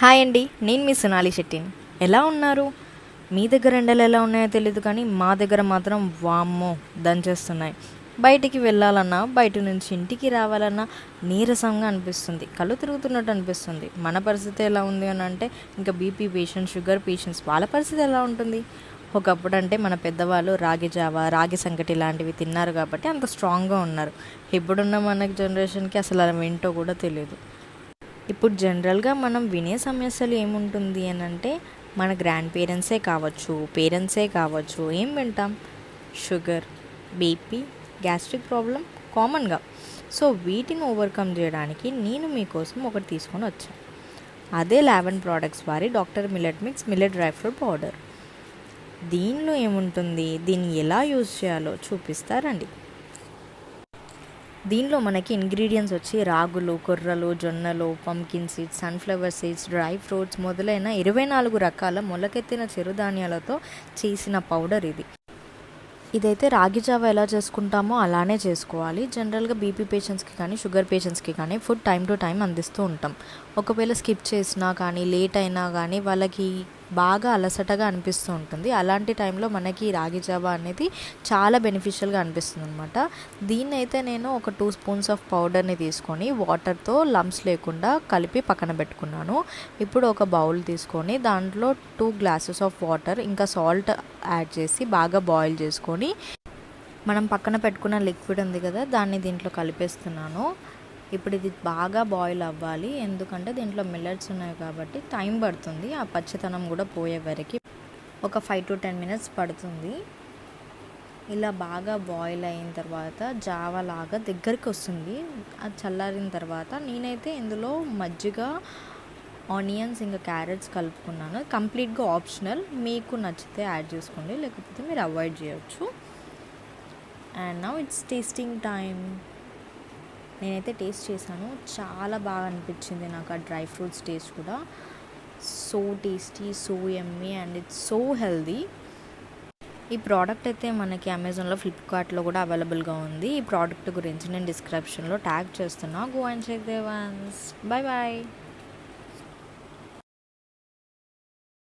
Hi అండి నేను మీ సునాలి శెట్టిని ఎలా ఉన్నారు? మీ దగ్గర ఎండలు ఎలా ఉన్నాయో తెలియదు కానీ మా దగ్గర మాత్రం వామ్మో దంచేస్తున్నాయి బయటికి వెళ్ళాలన్నా బయట నుంచి ఇంటికి రావాలన్నా నీరసంగా అనిపిస్తుంది. కళ్ళు తిరుగుతున్నట్టు అనిపిస్తుంది. మన పరిస్థితి ఎలా ఉంది అని అంటే ఇంకా బీపీ పేషెంట్స్ షుగర్ పేషెంట్స్ వాళ్ళ పరిస్థితి ఎలా ఉంటుంది? ఒకప్పుడు అంటే మన పెద్దవాళ్ళు రాగి జావ రాగి సంగటి లాంటివి తిన్నారు కాబట్టి అంత స్ట్రాంగ్గా ఉన్నారు. ఇప్పుడున్న మన జనరేషన్కి అసలు అలా ఏంటో కూడా తెలియదు ఇప్పుడు జనరల్గా మనం వినే సమస్యలు ఏముంటుంది అని అంటే మన గ్రాండ్ పేరెంట్సే కావచ్చు పేరెంట్సే కావచ్చు ఏం వింటాం? షుగర్ బీపీ గ్యాస్ట్రిక్ ప్రాబ్లం కామన్గా సో వీటిని ఓవర్కమ్ చేయడానికి నేను మీకోసం ఒకటి తీసుకొని వచ్చాను అదే లెవెన్ ప్రోడక్ట్స్ వారి doctor millet mix millet dry fruit powder దీనిలో ఏముంటుంది? దీన్ని ఎలా యూజ్ చేయాలో చూపిస్తారండి. దీనిలో మనకి ఇంగ్రీడియంట్స్ వచ్చి రాగులు కొర్రలు జొన్నలు pumpkin seeds sunflower seeds dry fruits మొదలైన ఇరవై నాలుగు రకాల మొలకెత్తిన చిరుధాన్యాలతో చేసిన పౌడర్ ఇది. ఇదైతే రాగి జావ ఎలా చేసుకుంటామో అలానే చేసుకోవాలి. జనరల్గా బీపీ పేషెంట్స్కి కానీ షుగర్ పేషెంట్స్కి కానీ ఫుడ్ టైం టు టైం అందిస్తూ ఉంటాం. ఒకవేళ స్కిప్ చేసినా కానీ లేట్ అయినా కానీ వాళ్ళకి బాగా అలసటగా అనిపిస్తూ ఉంటుంది. అలాంటి టైంలో మనకి రాగి జావ అనేది చాలా బెనిఫిషియల్గా అనిపిస్తుంది అనమాట దీన్ని అయితే నేను ఒక టూ స్పూన్స్ ఆఫ్ పౌడర్ని తీసుకొని వాటర్తో లమ్స్ లేకుండా కలిపి పక్కన పెట్టుకున్నాను. ఇప్పుడు ఒక బౌల్ తీసుకొని దాంట్లో టూ గ్లాసెస్ ఆఫ్ వాటర్ ఇంకా సాల్ట్ యాడ్ చేసి బాగా బాయిల్ చేసుకొని మనం పక్కన పెట్టుకున్న లిక్విడ్ ఉంది కదా దాన్ని దీంట్లో కలిపేస్తున్నాను. ఇప్పుడు ఇది బాగా బాయిల్ అవ్వాలి. ఎందుకంటే దీంట్లో మిల్లెట్స్ ఉన్నాయి కాబట్టి టైం పడుతుంది. ఆ పచ్చితనం కూడా పోయే వరకు ఒక ఫైవ్ టు టెన్ మినిట్స్ పడుతుంది. ఇలా బాగా బాయిల్ అయిన తర్వాత జావా లాగా దగ్గరికి వస్తుంది. అది చల్లారిన తర్వాత నేనైతే ఇందులో మజ్జిగ ఆనియన్స్ ఇంకా క్యారెట్స్ కలుపుకున్నాను. కంప్లీట్గా ఆప్షనల్. మీకు నచ్చితే యాడ్ చేసుకోండి. లేకపోతే మీరు అవాయిడ్ చేయొచ్చు. And now it's tasting time నేనైతే టేస్ట్ చేశాను. చాలా బాగా అనిపించింది నాకు ఆ డ్రై ఫ్రూట్స్ టేస్ట్ కూడా. So tasty so yummy and it's so healthy. ఈ ప్రోడక్ట్ అయితే మనకి అమెజాన్లో ఫ్లిప్కార్ట్లో కూడా అవైలబుల్గా ఉంది. ఈ ప్రోడక్ట్ గురించి నేను డిస్క్రిప్షన్లో ట్యాగ్ చేస్తున్నా. Go and check the ones. Bye bye